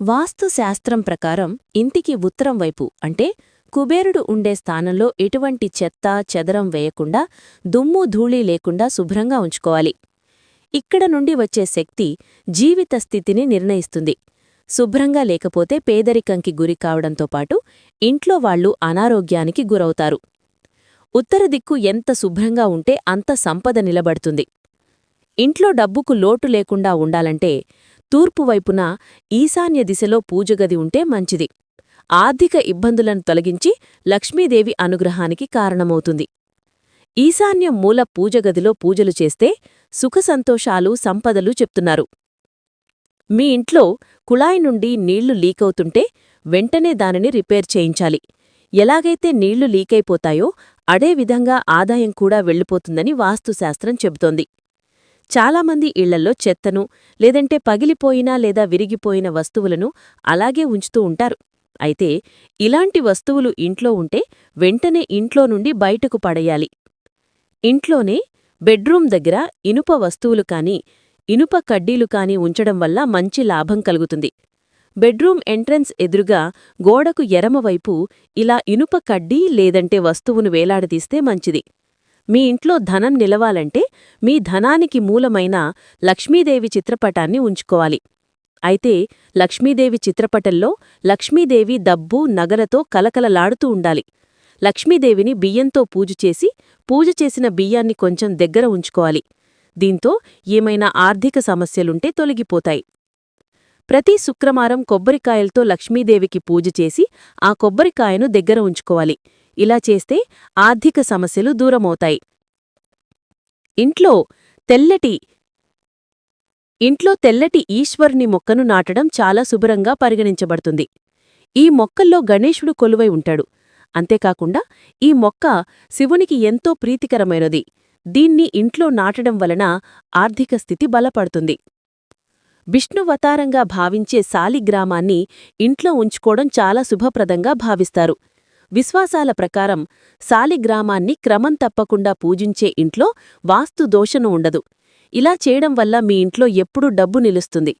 వాస్తు శాస్త్రం ప్రకారం ఇంటికి ఉత్తరం వైపు అంటే కుబేరుడు ఉండే స్థానంలో ఎటువంటి చెత్త చెదరం వేయకుండా దుమ్ము ధూళి లేకుండా శుభ్రంగా ఉంచుకోవాలి. ఇక్కడ నుండి వచ్చే శక్తి జీవిత స్థితిని నిర్ణయిస్తుంది. శుభ్రంగా లేకపోతే పేదరికంకి గురి కావడంతో పాటు ఇంట్లో వాళ్ళు అనారోగ్యానికి గురవుతారు. ఉత్తర దిక్కు ఎంత శుభ్రంగా ఉంటే అంత సంపద నిలబడుతుంది. ఇంట్లో డబ్బుకు లోటు లేకుండా ఉండాలంటే తూర్పువైపున ఈశాన్య దిశలో పూజగది ఉంటే మంచిది. ఆర్థిక ఇబ్బందులను తొలగించి లక్ష్మీదేవి అనుగ్రహానికి కారణమవుతుంది. ఈశాన్యం మూల పూజగదిలో పూజలు చేస్తే సుఖసంతోషాలు సంపదలు చెప్తున్నారు. మీ ఇంట్లో కుళాయి నుండి నీళ్ళు లీకవుతుంటే వెంటనే దానిని రిపేర్ చేయించాలి. ఎలాగైతే నీళ్ళు లీకైపోతాయో అదేవిధంగా ఆదాయం కూడా వెళ్ళిపోతుందని వాస్తుశాస్త్రం చెబుతోంది. చాలామంది ఇళ్ళల్లో చెత్తను లేదంటే పగిలిపోయినా లేదా విరిగిపోయిన వస్తువులను అలాగే ఉంచుతూ ఉంటారు. అయితే ఇలాంటి వస్తువులు ఇంట్లో ఉంటే వెంటనే ఇంట్లో నుండి బయటకు పడేయాలి. ఇంట్లోనే బెడ్రూమ్ దగ్గర ఇనుప వస్తువులు కాని ఇనుప కడ్డీలు కాని ఉంచడం వల్ల మంచి లాభం కలుగుతుంది. బెడ్రూమ్ ఎంట్రన్స్ ఎదురుగా గోడకు ఎరమవైపు ఇలా ఇనుప కడ్డీ లేదంటే వస్తువును వేలాడదీస్తే మంచిది. మీ ఇంట్లో ధనం నిలవాలంటే మీ ధనానికి మూలమైన లక్ష్మీదేవి చిత్రపటాన్ని ఉంచుకోవాలి. అయితే లక్ష్మీదేవి చిత్రపటంలో లక్ష్మీదేవి దబ్బు నగలతో కలకలలాడుతూ ఉండాలి. లక్ష్మీదేవిని బియ్యంతో పూజ చేసి పూజ చేసిన బియ్యాన్ని కొంచెం దగ్గర ఉంచుకోవాలి. దీంతో ఏమైనా ఆర్థిక సమస్యలుంటే తొలగిపోతాయి. ప్రతి శుక్రవారం కొబ్బరికాయలతో లక్ష్మీదేవికి పూజ చేసి ఆ కొబ్బరికాయను దగ్గర ఉంచుకోవాలి. ఇలా చేస్తే ఆర్థిక సమస్యలు దూరమవుతాయి. ఇంట్లో తెల్లటి ఇంట్లో తెల్లటి ఈశ్వర్ని మొక్కను నాటడం చాలా శుభ్రంగా పరిగణించబడుతుంది. ఈ మొక్కల్లో గణేశుడు కొలువై ఉంటాడు. అంతేకాకుండా ఈ మొక్క శివునికి ఎంతో ప్రీతికరమైనది. దీన్ని ఇంట్లో నాటడం వలన ఆర్థిక స్థితి బలపడుతుంది. విష్ణువతారంగా భావించే సాలిగ్రామాన్ని ఇంట్లో ఉంచుకోవడం చాలా శుభప్రదంగా భావిస్తారు. విశ్వాసాల ప్రకారం సాలిగ్రామాన్ని క్రమం తప్పకుండా పూజించే ఇంట్లో వాస్తు దోషను ఉండదు. ఇలా చేయడం వల్ల మీ ఇంట్లో ఎప్పుడూ డబ్బు నిలుస్తుంది.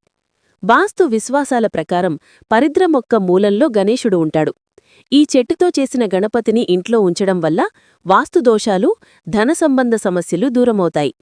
వాస్తు విశ్వాసాల ప్రకారం పరిద్ర మొక్క మూలంలో గణేశుడు ఉంటాడు. ఈ చెట్టుతో చేసిన గణపతిని ఇంట్లో ఉంచడం వల్ల వాస్తుదోషాలు ధన సంబంధ సమస్యలు దూరమవుతాయి.